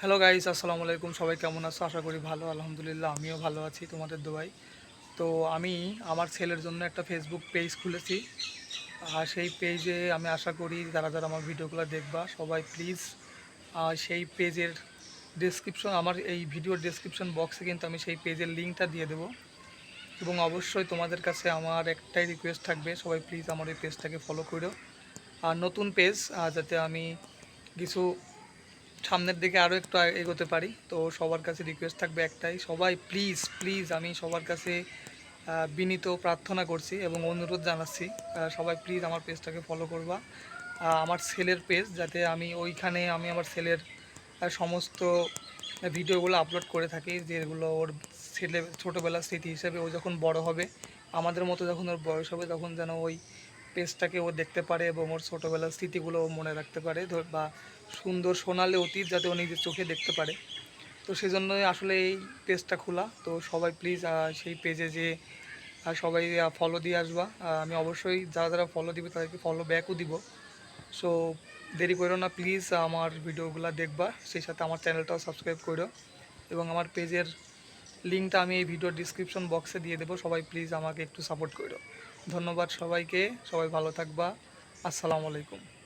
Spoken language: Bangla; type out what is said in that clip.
হ্যালো গাইস আসসালামু আলাইকুম। সবাই কেমন আছো? আশা করি ভালো, আলহামদুলিল্লাহ, আমিও ভালো আছি তোমাদের দোয়াই তো আমি আমার ছেলের জন্য একটা ফেসবুক পেজ খুলেছি। আর সেই পেজে আমি আশা করি যারা যারা আমার ভিডিওগুলো দেখবা, সবাই প্লিজ সেই পেজের ডেসক্রিপশন আমার এই ভিডিওর ডেসক্রিপশন বক্সে কিন্তু আমি সেই পেজের লিঙ্কটা দিয়ে দেবো। এবং অবশ্যই তোমাদের কাছে আমার একটাই রিকোয়েস্ট থাকবে, সবাই প্লিজ আমার এই পেজটাকে ফলো করো আর নতুন পেজ যাতে আমি কিছু সামনের দিকে আরও একটু এগোতে পারি। তো সবার কাছে রিকোয়েস্ট থাকবে একটাই সবাই প্লিজ প্লিজ আমি সবার কাছে বিনীত প্রার্থনা করছি এবং অনুরোধ জানাচ্ছি। সবাই প্লিজ আমার পেজটাকে ফলো করবা। আমার ছেলের পেজ যাতে আমি ওইখানে আমি আমার আহ, সমস্ত ভিডিওগুলো আপলোড করে থাকি যেগুলো ওর ছেলে ছোটোবেলার স্মৃতি হিসেবে ও যখন বড় হবে আমাদের মতো যখন ওর বয়স হবে তখন যেন ওই পেজটাকে ও দেখতে পারে এবং ওর ছোটোবেলার স্মৃতিগুলো ও মনে রাখতে পারে বা সুন্দর সোনালি অতীত যাতে ও নিজের চোখে দেখতে পারে। তো সেই জন্যই আসলে এই পেজটা খোলা। তো সবাই প্লিজ সেই পেজে যে সবাই ফলো দিয়ে আসবা। আমি অবশ্যই যারা যারা ফলো দিবে তাদেরকে ফলো ব্যাকও দিব। সো দেরি করো না প্লিজ আমার ভিডিওগুলো দেখবা। সেই সাথে আমার চ্যানেলটাও সাবস্ক্রাইব করো এবং আমার পেজের লিঙ্কটা আমি এই ভিডিওর ডিসক্রিপশন বক্সে দিয়ে দেবো। সবাই প্লিজ আমাকে একটু সাপোর্ট করো। ধন্যবাদ সবাইকে। সবাই ভালো থাকবা। আসসালামু আলাইকুম।